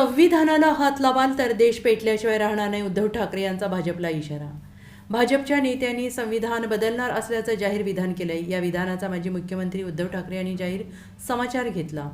संविधानाला हात लावाल तर देश पेटल्याशिवाय राहणार नाही उद्धव ठाकरे यांचा भाजपला इशारा. भाजपच्या नेत्यांनी संविधान बदलणार असल्याचं जाहीर विधान केलंय. या विधानाचा माजी मुख्यमंत्री उद्धव ठाकरे यांनी जाहीर समाचार घेतला.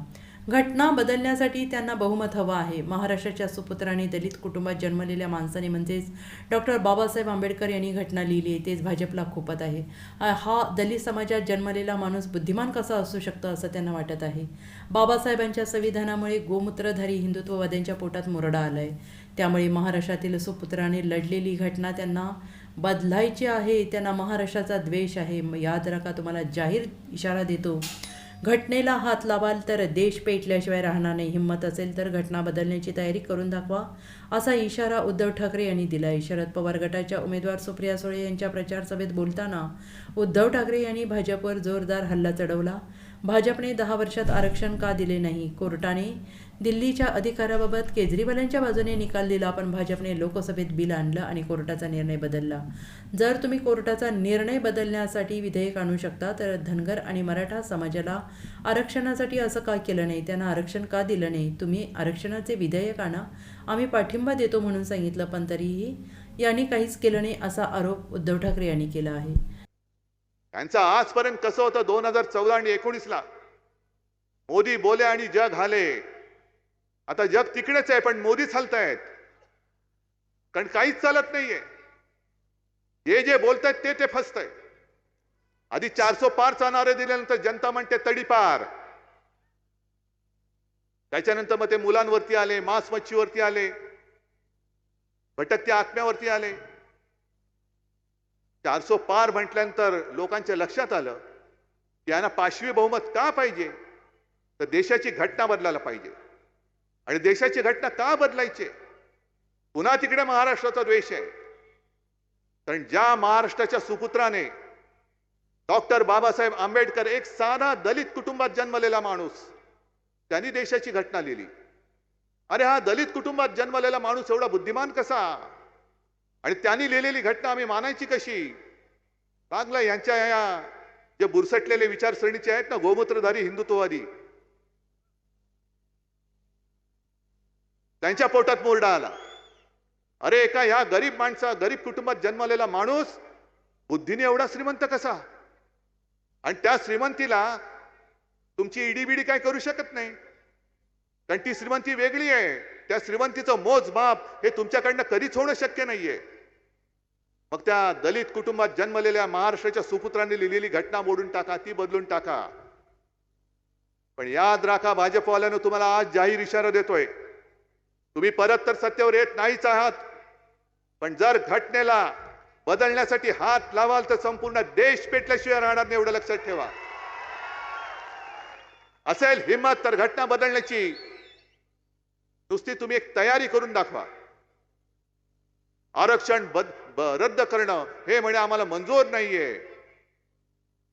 घटना बदलण्यासाठी त्यांना बहुमत हवं आहे. महाराष्ट्राच्या सुपुत्रांनी दलित कुटुंबात जन्मलेल्या माणसाने म्हणजेच डॉक्टर बाबासाहेब आंबेडकर यांनी घटना लिहिली आहे. तेच भाजपला खूपत आहे. हा दलित समाजात जन्मलेला माणूस बुद्धिमान कसा असू शकतो असं त्यांना वाटत आहे. बाबासाहेबांच्या संविधानामुळे गोमूत्रधारी हिंदुत्ववाद्यांच्या पोटात मुरडा आला आहे त्यामुळे महाराष्ट्रातील सुपुत्राने लढलेली घटना त्यांना बदलायची आहे. त्यांना महाराष्ट्राचा द्वेष आहे. याद राखा तुम्हाला जाहीर इशारा देतो. घटनेला हात लावाल तर देश पेटल्याशिवाय राहणार नाही. हिंमत असेल तर घटना बदलण्याची तयारी करून दाखवा असा इशारा उद्धव ठाकरे यांनी दिला आहे. शरद पवार गटाच्या उमेदवार सुप्रिया सुळे यांच्या प्रचार सभेत बोलताना उद्धव ठाकरे यांनी भाजपवर जोरदार हल्ला चढवला. भाजपने दहा वर्षात आरक्षण का दिले नाही? कोर्टाने दिल्लीच्या अधिकाराबाबत केजरीवालांच्या बाजूने निकाल दिला पण भाजपने लोकसभेत बिल आणलं आणि कोर्टाचा निर्णय बदलला. जर तुम्ही कोर्टाचा निर्णय बदलण्यासाठी विधेयक आणू शकता तर धनगर आणि मराठा समाजाला आरक्षणासाठी असं का केलं नाही? त्यांना आरक्षण का दिलं नाही? तुम्ही आरक्षणाचे विधेयक आणा. आम्ही पाठिंबा देतो म्हणून सांगितलं पण तरीही यांनी काहीच केलं नाही असा आरोप उद्धव ठाकरे यांनी केला आहे. त्यांचं आजपर्यंत कसं होतं? दोन हजार चौदा आणि एकोणीसला. मोदी बोले आणि जग हाले. आता जग तिकडेच आहे पण मोदीच हलतायत. कारण काहीच चालत नाहीये. हे जे बोलतायत ते ते फसतंय आधी चारसो पार चालणारे दिल्यानंतर जनता म्हणते तडीपार त्याच्यानंतर मग ते मुलांवरती आले मांस मच्छीवरती आले भटकत्या आत्म्यावरती आले. चारसो पार म्हटल्यानंतर लोकांच्या लक्षात आलं की यांना पाचवी बहुमत का पाहिजे? तर देशाची घटना बदलायला पाहिजे. आणि देशाची घटना का बदलायची? पुन्हा तिकडे महाराष्ट्राचा द्वेष आहे. कारण ज्या महाराष्ट्राच्या सुपुत्राने डॉक्टर बाबासाहेब आंबेडकर एक साधा दलित कुटुंबात जन्मलेला माणूस त्यांनी देशाची घटना लिहिली. अरे हा दलित कुटुंबात जन्मलेला माणूस एवढा बुद्धिमान कसा? आणि त्यांनी लिहिलेली घटना आम्ही मानायची कशी? चांगलं यांच्या या जे बुरसटलेले विचारसरणीचे आहेत ना गोमूत्रधारी हिंदुत्ववादी. त्यांच्या पोटात मोरडा आला. अरे एका ह्या गरीब माणसा गरीब कुटुंबात जन्मलेला माणूस बुद्धीने एवढा श्रीमंत कसा? आणि त्या श्रीमंतीला तुमची इडीबिडी काय करू शकत नाही? कारण ती श्रीमंती वेगळी आहे. त्या श्रीमंतीचं मोजमाप हे तुमच्याकडनं कधीच होणं शक्य नाहीये. मग त्या दलित कुटुंबात जन्मलेल्या महाराष्ट्राच्या सुपुत्रांनी लिहिलेली घटना मोडून टाका ती बदलून टाका. पण याद राखा भाजपवाल्यानं तुम्हाला आज जाहीर इशारा देतोय. तुम्ही परत तर सत्तेवर येत नाहीच आहात. पण जर घटनेला बदलण्यासाठी हात लावाल तर संपूर्ण देश पेटल्याशिवाय राहणार नाही एवढं लक्षात ठेवा. असेल हिंमत तर घटना बदलण्याची. नुसती तुम्ही एक तयारी करून दाखवा. आरक्षण बद रद्द करणं हे म्हणे आम्हाला मंजूर नाहीये.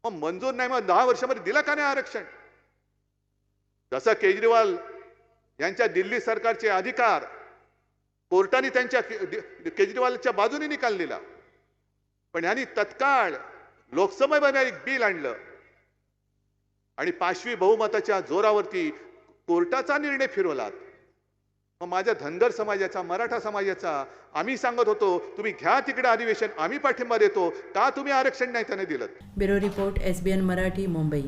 मग मंजूर नाही मग दहा वर्षामध्ये दिलं का नाही आरक्षण? जसं केजरीवाल यांच्या दिल्ली सरकारचे अधिकार कोर्टाने त्यांच्या केजरीवालच्या बाजूने निकाल दिला पण यांनी तत्काळ लोकसभेमध्ये एक बिल आणलं. आणि पाचवी बहुमताच्या जोरावरती कोर्टाचा निर्णय फिरवलात. मग माझ्या धनगर समाजाचा मराठा समाजाचा आम्ही सांगत होतो तुम्ही घ्या तिकडे अधिवेशन आम्ही पाठिंबा देतो का तुम्ही आरक्षण नाही त्याने दिलं? Bureau report S B N Marathi Mumbai.